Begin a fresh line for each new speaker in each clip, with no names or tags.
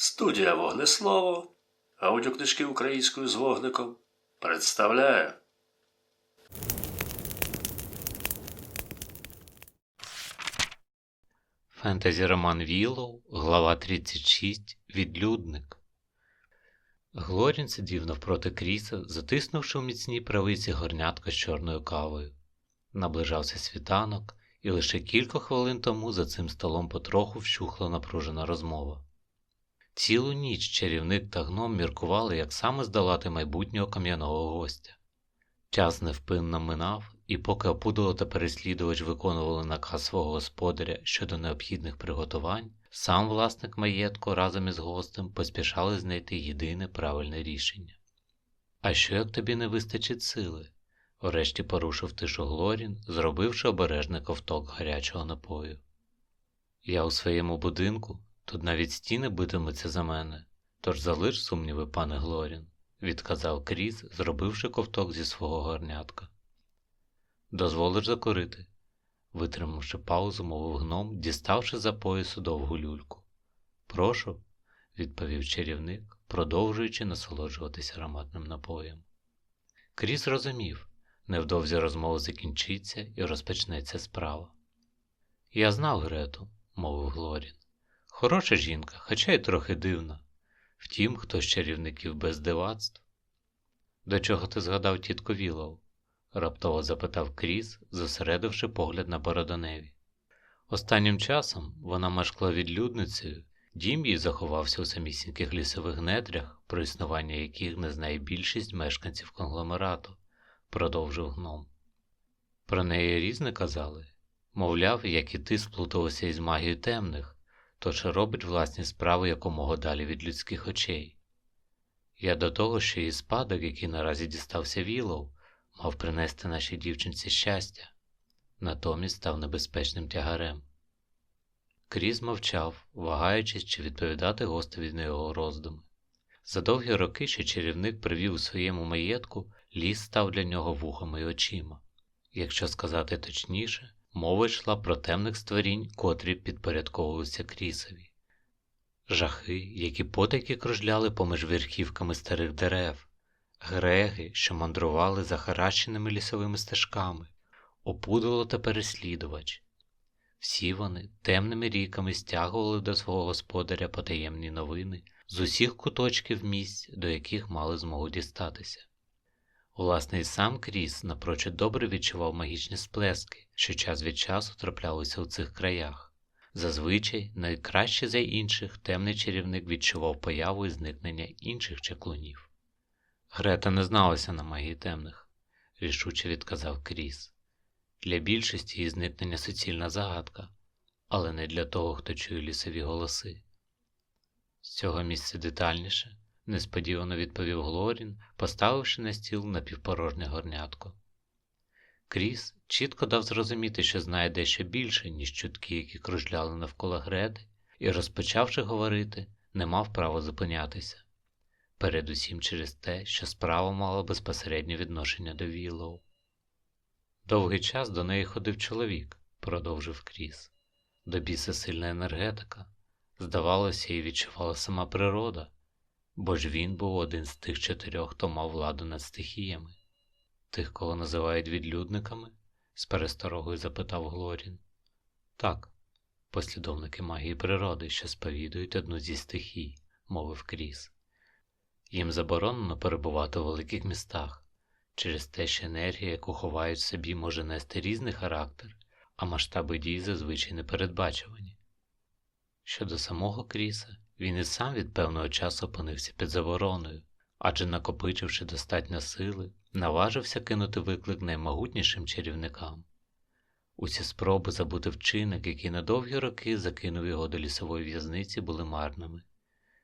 Студія Вогнеслово, аудіокнижки українською з вогником представляє.
Фентезі роман Віллоу, глава 36. Відлюдник. Глорін сидів навпроти кріса, затиснувши в міцній правиці горнятка з чорною кавою. Наближався світанок, і лише кілька хвилин тому за цим столом потроху вщухла напружена розмова. Цілу ніч чарівник та гном міркували, як саме здолати майбутнього кам'яного гостя. Час невпинно минав, і поки опудало та переслідувач виконували наказ свого господаря щодо необхідних приготувань, сам власник маєтку разом із гостем поспішали знайти єдине правильне рішення. А що як тобі не вистачить сили? Врешті порушив тишу Глорін, зробивши обережний ковток гарячого напою. Я у своєму будинку, тут навіть стіни битимуться за мене, тож залиш сумніви, пане Глорін, відказав Кріс, зробивши ковток зі свого горнятка. Дозволиш закурити? Витримавши паузу, мовив гном, діставши за поясу довгу люльку. Прошу, відповів чарівник, продовжуючи насолоджуватися ароматним напоєм. Кріс розумів, невдовзі розмова закінчиться і розпочнеться справа. Я знав Грету, мовив Глорін. Хороша жінка, хоча й трохи дивна. Втім, хто з чарівників без дивацтв. До чого ти згадав тітку Вілоу? раптово запитав Кріс, зосередивши погляд на Бородоневі. Останнім часом вона мешкала відлюдницею, дім їй заховався у самісіньких лісових недрях, про існування яких не знає більшість мешканців конгломерату, продовжив гном. Про неї різне казали. Мовляв, як і ти сплуталася із магією темних, тож робить власні справи якомога далі від людських очей. Я до того, що її спадок, який наразі дістався Вілоу, мав принести нашій дівчинці щастя, натомість став небезпечним тягарем. Кріз мовчав, вагаючись, чи відповідати гостеві на його роздуми. За довгі роки, що чарівник привів у своєму маєтку, ліс став для нього вухами й очима. Якщо сказати точніше, мова йшла про темних створінь, котрі підпорядковувалися крісові. Жахи, які потайки кружляли поміж верхівками старих дерев, греги, що мандрували захаращеними лісовими стежками, опудало та переслідувач. Всі вони темними ріками стягували до свого господаря потаємні новини з усіх куточків місць, до яких мали змогу дістатися. Власне, і сам Кріс напрочуд добре відчував магічні сплески, що час від часу траплялися у цих краях. Зазвичай, найкраще за інших, темний чарівник відчував появу і зникнення інших чаклунів. Грета не зналася на магії темних, рішуче відказав Кріс. Для більшості її зникнення суцільна загадка, але не для того, хто чує лісові голоси. З цього місця детальніше, несподівано відповів Глорін, поставивши на стіл напівпорожнє горнятко. Кріс чітко дав зрозуміти, що знає дещо більше, ніж чутки, які кружляли навколо греди, і, розпочавши говорити, не мав права зупинятися. Передусім через те, що справа мала безпосереднє відношення до Віллоу. Довгий час до неї ходив чоловік, продовжив Кріс. До біса сильна енергетика. Здавалося, і відчувала сама природа, бо ж він був один з тих чотирьох, хто мав владу над стихіями. Тих, кого називають відлюдниками? з пересторогою запитав Глорін. Так, послідовники магії природи, що сповідують одну зі стихій, мовив Кріс. Їм заборонено перебувати у великих містах через те, що енергія, яку ховають в собі, може нести різний характер, а масштаби дій зазвичай непередбачувані. Щодо самого Кріса, він і сам від певного часу опинився під забороною, адже, накопичивши достатньо сили, наважився кинути виклик наймогутнішим чарівникам. Усі спроби забути вчинок, який на довгі роки закинув його до лісової в'язниці, були марними.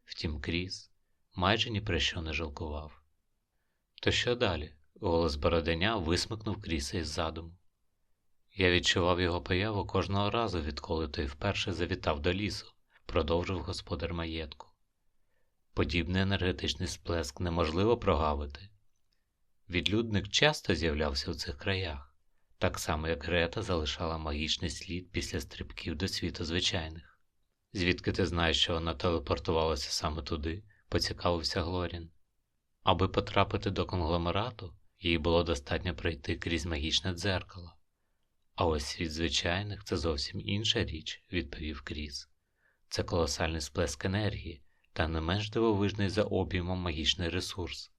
Втім, Кріс майже ні про що не жалкував. То що далі? Голос Бороденя висмикнув Кріса із задуму. Я відчував його появу кожного разу, відколи той вперше завітав до лісу, продовжив господар маєтку. Подібний енергетичний сплеск неможливо прогавити. Відлюдник часто з'являвся у цих краях, так само як Грета залишала магічний слід після стрибків до світу звичайних. Звідки ти знаєш, що вона телепортувалася саме туди? поцікавився Глорін. Аби потрапити до конгломерату, їй було достатньо пройти крізь магічне дзеркало. А ось світ звичайних це зовсім інша річ, відповів Кріс. Це колосальний сплеск енергії та не менш дивовижний за об'ємом магічний ресурс.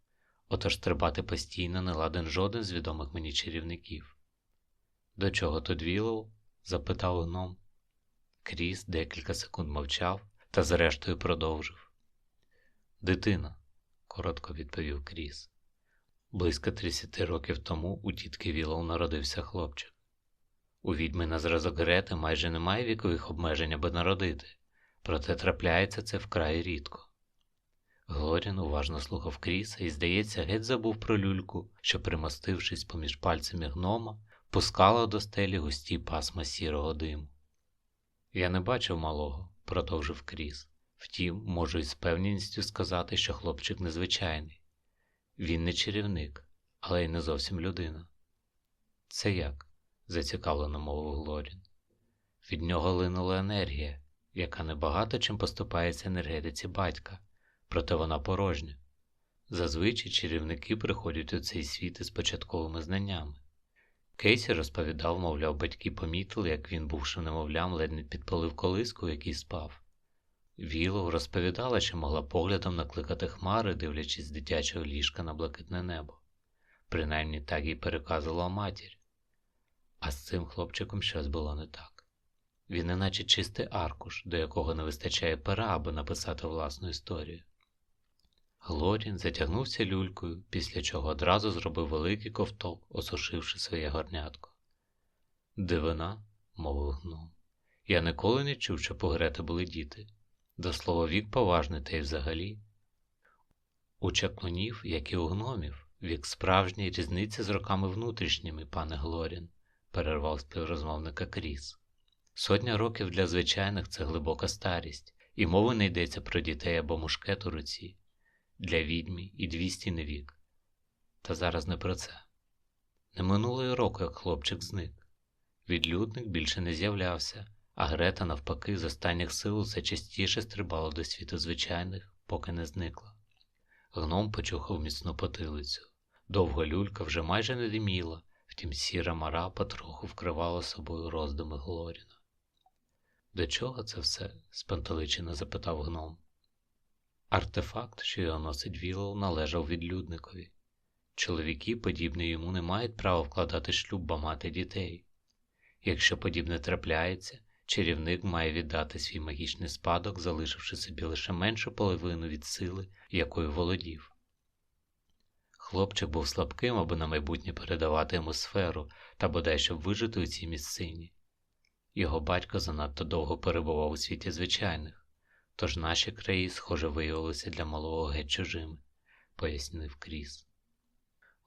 Отож стрибати постійно не ладен жоден з відомих мені чарівників. До чого тут Вілоу? запитав гном. Кріс декілька секунд мовчав та зрештою продовжив. Дитина, коротко відповів Кріс. Близько 30 років тому у тітки Вілоу народився хлопчик. У відьми на зразок Грети майже немає вікових обмежень, аби народити, проте трапляється це вкрай рідко. Глорін уважно слухав Кріса і, здається, геть забув про люльку, що, примостившись поміж пальцями гнома, пускала до стелі густі пасма сірого диму. Я не бачив малого, продовжив Кріс. Втім, можу із певністю сказати, що хлопчик незвичайний. Він не чарівник, але й не зовсім людина. Це як? зацікавлено мовив Глорін. Від нього линула енергія, яка небагато чим поступається енергетиці батька, проте вона порожня. Зазвичай чарівники приходять у цей світ із початковими знаннями. Кейсі розповідав, мовляв, батьки помітили, як він, бувши немовлям, ледь не підпалив колиску, в якій спав. Вілов розповідала, що могла поглядом накликати хмари, дивлячись з дитячого ліжка на блакитне небо. Принаймні так їй переказувала матір. А з цим хлопчиком щось було не так. Він неначе чистий аркуш, до якого не вистачає пера, аби написати власну історію. Глорін затягнувся люлькою, після чого одразу зробив великий ковток, осушивши своє горнятко. Дивина, мовив гном. Я ніколи не чув, що по Грети були діти. До слова, вік поважний, та й взагалі. У чаклунів, як і у гномів, вік справжній різниця з роками внутрішніми, пане Глорін, перервав співрозмовника Кріс. Сотня років для звичайних це глибока старість, і мови не йдеться про дітей або мушкет у руці. Для відьмі і двісті не вік. Та зараз не про це. Не минуло й року, як хлопчик зник. Відлюдник більше не з'являвся, а Грета, навпаки, з останніх сил усе частіше стрибала до світу звичайних, поки не зникла. Гном почухав міцну потилицю. Довга люлька вже майже не диміла, втім сіра мара потроху вкривала собою роздуми Глоріна. До чого це все? спантеличено запитав гном. Артефакт, що його носить Вілоу, належав відлюдникові. Чоловіки, подібні йому, не мають права вкладати шлюб ба мати дітей. Якщо подібне трапляється, чарівник має віддати свій магічний спадок, залишивши собі лише меншу половину від сили, якою володів. Хлопчик був слабким, аби на майбутнє передавати йому сферу та бодай щоб вижити у цій місцині. Його батько занадто довго перебував у світі звичайних, тож наші краї, схоже, виявилися для малого геть чужими, пояснив Кріс.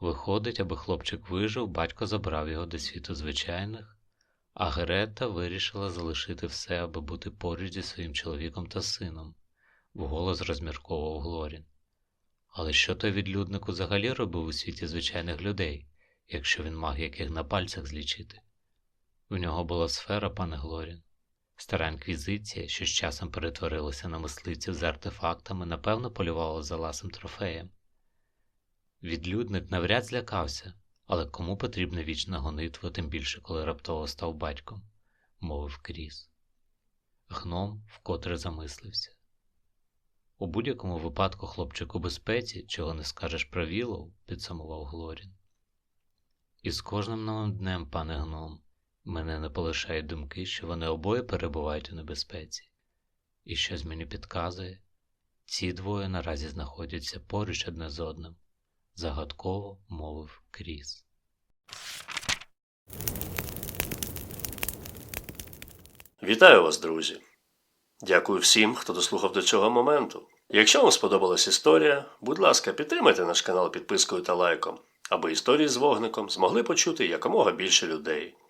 Виходить, аби хлопчик вижив, батько забрав його до світу звичайних, а Грета вирішила залишити все, аби бути поруч зі своїм чоловіком та сином, вголос розмірковував Глорін. Але що той відлюдник взагалі робив у світі звичайних людей, якщо він маг яких на пальцях злічити? В нього була сфера, пане Глорін. Стара інквізиція, що з часом перетворилася на мисливців з артефактами, напевно, полювала за ласим трофеєм. Відлюдник навряд злякався, але кому потрібна вічна гонитва, тим більше, коли раптово став батьком, мовив Кріс. Гном вкотре замислився. У будь-якому випадку хлопчик у безпеці, чого не скажеш про Вілоу, підсумував Глорін. І з кожним новим днем, пане гном, мене не полишають думки, що вони обоє перебувають у небезпеці. І щось мені підказує, ці двоє наразі знаходяться поруч одне з одним, загадково мовив Кріс.
Вітаю вас, друзі! Дякую всім, хто дослухав до цього моменту. Якщо вам сподобалась історія, будь ласка, підтримайте наш канал підпискою та лайком, аби історії з вогником змогли почути якомога більше людей,